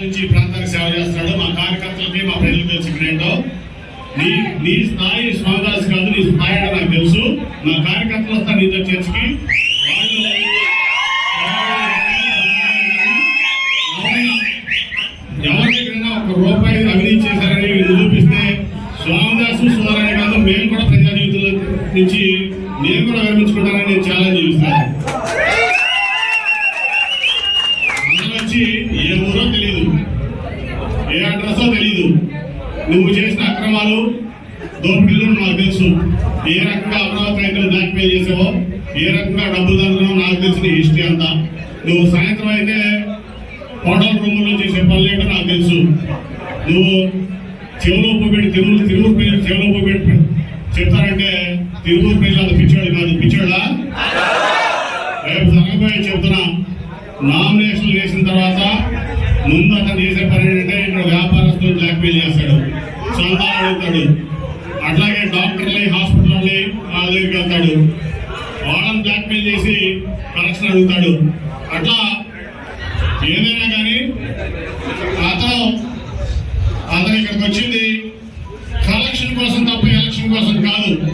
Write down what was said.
నుంచి ప్రాంతానికి సేవ చేస్తున్నాడు. మా కార్యకర్తలకి మా ప్రజలకు తెలుసు ఇక్కడ నీ నీ స్థాయి స్వామిదాస్ కాదు నీ స్థాయి నాకు తెలుసు. నా కార్యకర్తలు వస్తాను నీతో చర్చకి. వాళ్ళు ఎవరి ఒక రూపాయి అవినీతి చేశారని నిరూపిస్తే స్వామిదాసు సుమారని కాదు మేము కూడా ప్రజా జీవితంలో నుంచి నేను కూడా విరమించుకుంటానని నేను ఛాలెంజ్ చేస్తాను అందరూ వచ్చి ఏ తెలియదు నువ్వు చేసిన అక్రమాలు దోపిడీలు నాకు తెలుసు. ఏ రకంగా అమరావతి రైతులు బ్లాక్మెయిల్ చేసావో ఏ రకంగా డబ్బులు దండలో నాకు తెలిసిన హిస్టరీ అంతా. నువ్వు సాయంత్రం అయితే హోటల్ రూముల్లో చేసే పనులు ఏంటో నాకు తెలుసు. నువ్వు చెవులో పెట్టి తిరువురు తిరువురు ప్రజలు చెవులో పెట్టి చెప్తారంటే తిరువురు ప్రజలు అది పిచ్చాడు కాదు. పిచ్చోడా? రేపు జరగబోయే చెప్తున్నా. నామినేషన్ వేసిన తర్వాత ముందు అతను చేసే పని ఏంటంటే ఇక్కడ బ్లాక్మెయిల్ చేస్తాడు సంతానం అడుగుతాడు అట్లాగే డాక్టర్లే హాస్పిటల్ని వాళ్ళ దగ్గరికి వెళ్తాడు వాళ్ళని బ్లాక్మెయిల్ చేసి కరెక్షన్ అడుగుతాడు. అట్లా ఏదైనా కానీ అతను అతను ఇక్కడికి వచ్చింది. కలెక్షన్ కోసం తప్ప ఎలక్షన్ కోసం కాదు.